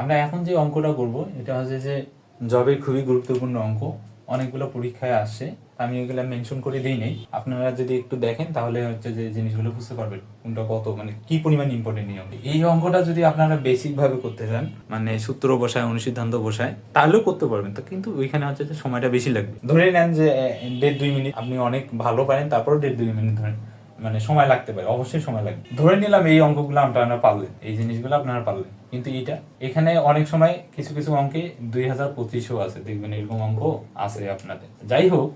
আমরা এখন যে অঙ্কটা করব, এটা হচ্ছে যে জবের খুবই গুরুত্বপূর্ণ অঙ্ক। অনেকগুলো পরীক্ষায় আসছে আমি এগুলো মেনশন করে দিই নেই। আপনারা যদি একটু দেখেন, তাহলে হচ্ছে যে জিনিসগুলো বুঝতে পারবেন কোনটা কত মানে কি পরিমাণ ইম্পর্টেন্ট নিয়ম এই অঙ্কটা যদি আপনারা বেসিক ভাবে করতে চান মানে সূত্র বসায়, অনুসিদ্ধান্ত বসায়, তাহলেও করতে পারবেন। তো কিন্তু ওইখানে হচ্ছে যে সময়টা বেশি লাগবে। ধরে নেন যে দেড় দুই মিনিট, আপনি অনেক ভালো পারেন তারপরও দেড় দুই মিনিট ধরেন মানে সময় লাগতে পারে, অবশ্যই সময় লাগবে। ধরে নিলাম এই অঙ্কগুলো আপনারা পারলেন, এই জিনিসগুলো আপনারা পারলেন। কিন্তু এটা, এখানে অনেক সময় কিছু কিছু অঙ্কে দুই হাজার পঁচিশও আছে, দেখবেন এরকম অঙ্ক আছে আপনাদের। যাই হোক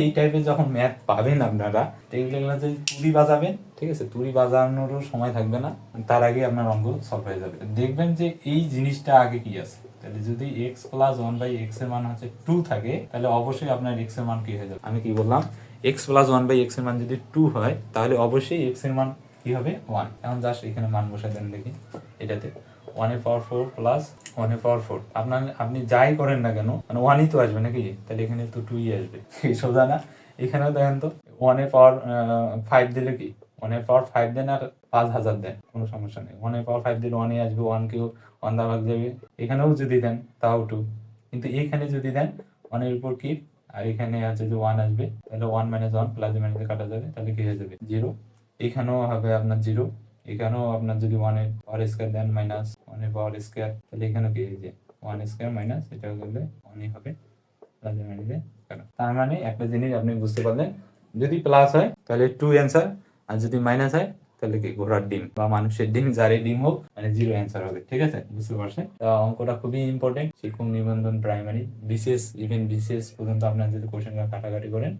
এই টাইপের যখন ম্যাথ পাবেন আপনারা এগুলো এগুলো যে তুড়ি বাজাবেন, ঠিক আছে, তুলি বাজানোরও সময় থাকবে না, তার আগে আপনার অঙ্ক সলভ হয়ে যাবে। দেখবেন যে এই জিনিসটা আগে কি আছে? তাহলে যদি এক্স প্লাস ওয়ান বাই এক্সের মান হচ্ছে টু থাকে, তাহলে অবশ্যই আপনার এক্সের মান কি হয়ে যাবে? আমি কি বললাম? এক্স প্লাস ওয়ান বাই এক্সের মান যদি টু হয়, তাহলে অবশ্যই এক্সের মান কি হবে? ওয়ান এখন জাস্ট এখানে মান বসাই দেন দেখি, এটাতে। ওয়ানের পাওয়ার ফোর প্লাস ওয়ানের পাওয়ার ফোর আপনার, আপনি যাই করেন না কেন মানে ওয়ানই তো আসবে নাকি? তাহলে এখানে তো টুই আসবে। এই সোজা না এখানেও দেখেন তো ওয়ানের পাওয়ার ফাইভ দিলে কি? ওয়ানের পাওয়ার ফাইভ দেন আর পাঁচ হাজার দেন, কোনো সমস্যা নেই। ওয়ানের পাওয়ার ফাইভ দিলে ওয়ানে আসবে ওয়ান কেউ ওয়ান দা ভাগ যাবে। এখানেও যদি দেন, তাও টু কিন্তু এইখানে যদি দেন ওয়ানের উপর কি আর এখানে আছে যে ওয়ান আসবে, তাহলে ওয়ান মাইনাস ওয়ান প্লাস মাইনাসে কাটা যাবে, তাহলে কি হয়ে যাবে? জিরো এখানেও হবে আপনার জিরো এখানেও আপনার যদি ওয়ানের পাওয়ার স্কোয়ার দেন মাইনাস ওয়ানের পাওয়ার স্কোয়ার তাহলে এখানে এই যে ওয়ান স্কোয়ার মাইনাস এটা করলে ওয়ানই হবে। তার মানে একটা জিনিস আপনি বুঝতে পারলেন, যদি প্লাস হয়, তাহলে টু অ্যান্সার আর যদি মাইনাস হয়, তাহলে কি ঘোড়ার ডিম, বা মানুষের ডিম, যারই ডিম হোক মানে জিরো অ্যান্সার হবে, ঠিক আছে? বুঝতে পারছেন? অঙ্কটা খুবই ইম্পর্টেন্ট শিক্ষক নিবন্ধন প্রাইমারি বিশেষ ইভেন বিশেষ পর্যন্ত আপনার যদি কোশ্চেন কাটাকাটি করেন